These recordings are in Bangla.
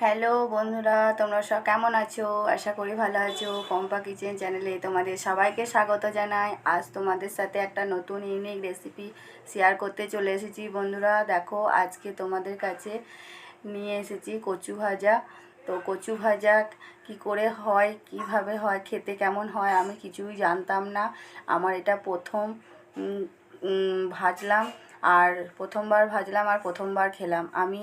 হ্যালো বন্ধুরা, তোমরা সব কেমন আছো? আশা করি ভালো আছো। পম্পা কিচেন চ্যানেলে তোমাদের সবাইকে স্বাগত জানাই। আজ তোমাদের সাথে একটা নতুন ইউনিক রেসিপি শেয়ার করতে চলে এসেছি বন্ধুরা। দেখো, আজকে তোমাদের কাছে নিয়ে এসেছি কচু ভাজা। তো কচু ভাজা কি করে হয়, কীভাবে হয়, খেতে কেমন হয়, আমি কিছুই জানতাম না। আমার এটা প্রথম ভাজলাম। আর প্রথমবার ভাজলাম আর প্রথমবার খেলাম। আমি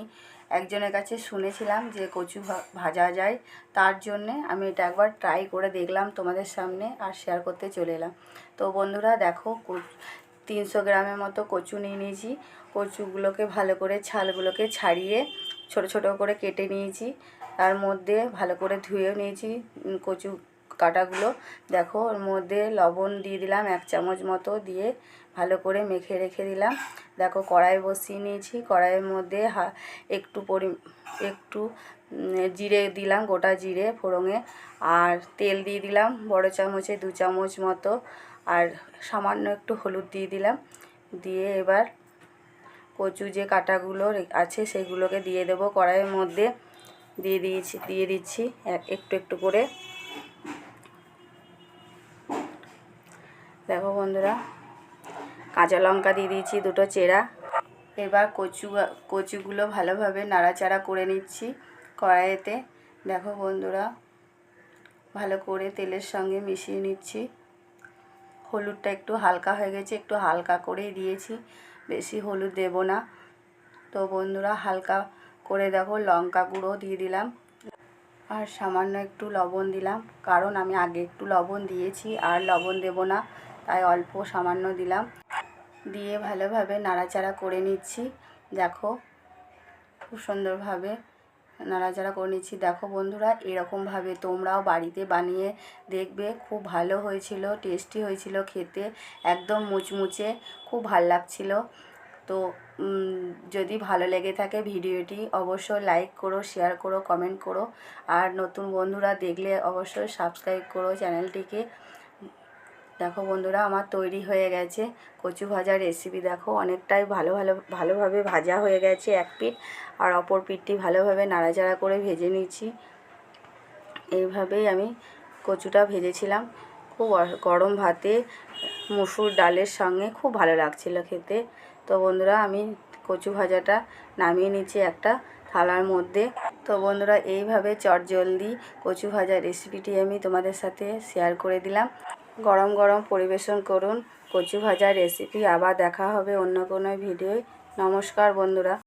একজনের কাছে শুনেছিলাম যে কচু ভাজা যায়, তার জন্যে আমি এটা একবার ট্রাই করে দেখলাম তোমাদের সামনে আর শেয়ার করতে চলে এলাম। তো বন্ধুরা দেখো তিনশো গ্রামের মতো কচু নিয়ে নিয়েছি। কচুগুলোকে ভালো করে ছালগুলোকে ছাড়িয়ে ছোট ছোট করে কেটে নিয়েছি। তার মধ্যে ভালো করে ধুয়েও নিয়েছি। কচু কাটাগুলো। দেখো, ওর মধ্যে লবণ দিয়ে দিলাম, এক চামচ মতো দিয়ে ভালো করে মেখে রেখে দিলাম। দেখো, কড়াই বসিয়ে নিয়েছি। কড়াইয়ের মধ্যে হা, একটু পরি, একটু জিরে দিলাম, গোটা জিরে ফোড়ঙে আর তেল দিয়ে দিলাম, বড় চামচে দু চামচ মতো। আর সামান্য একটু হলুদ দিয়ে দিলাম। দিয়ে এবার কচু যে কাটাগুলো আছে সেগুলোকে দিয়ে দেবো। কড়াইয়ের মধ্যে দিয়ে দিয়েছি, দিয়ে দিচ্ছি, এক- একটু একটু করে। দেখো বন্ধুরা, কাঁচা লঙ্কা দিয়ে দিয়েছি, দুটো চেরা। এবার কচু, কচুগুলো ভালোভাবে নাড়াচাড়া করে নিচ্ছি কড়াইতে। দেখো বন্ধুরা, ভালো করে তেলের সঙ্গে মিশিয়ে নিচ্ছি। হলুদটা একটু হালকা হয়ে গেছে, একটু হালকা করেই দিয়েছি, বেশি হলুদ দেব না। তো বন্ধুরা, হালকা করে দেখো, লঙ্কা গুঁড়ো দিয়ে দিলাম। আর সামান্য একটু লবণ দিলাম, কারণ আমি আগে একটু লবণ দিয়েছি, আর লবণ দেব না। তাই অল্প সামান্য দিলাম। দিয়ে ভালোভাবে নাড়াচাড়া করে নিচ্ছি। দেখো, খুব সুন্দরভাবে নাড়াচাড়া করে নিচ্ছি। দেখো বন্ধুরা, এরকমভাবে তোমরাও বাড়িতে বানিয়ে দেখবে। খুব ভালো হয়েছিল, টেস্টি হয়েছিল খেতে, একদম মুচমুচে, খুব ভালো লাগছিল। তো যদি ভালো লেগে থাকে ভিডিওটি, অবশ্যই লাইক করো শেয়ার করো কমেন্ট করো। আর নতুন বন্ধুরা দেখলে অবশ্যই সাবস্ক্রাইব করো চ্যানেলটিকে। দেখো বন্ধুরা, আমার তৈরি হয়ে গেছে কচু ভাজার রেসিপি দেখো, অনেকটাই ভালো ভালো, ভালোভাবে ভাজা হয়ে গেছে এক পিঠ, আর অপর পিঠটি ভালোভাবে নাড়াচাড়া করে ভেজে নিচ্ছি। এইভাবেই আমি কচুটা ভেজেছিলাম। খুব গরম ভাতে মুসুর ডালের সঙ্গে খুব ভালো লাগছিল খেতে। তো বন্ধুরা, আমি কচু ভাজাটা নামিয়ে নিচ্ছি একটা থালার মধ্যে। তো বন্ধুরা, এইভাবে চটজলদি কচু ভাজার রেসিপিটি আমি তোমাদের সাথে শেয়ার করে দিলাম। গরম গরম পরিবেশন করুন। কচু ভাজার রেসিপি আবার দেখা হবে অন্য কোনো ভিডিও নমস্কার বন্ধুরা।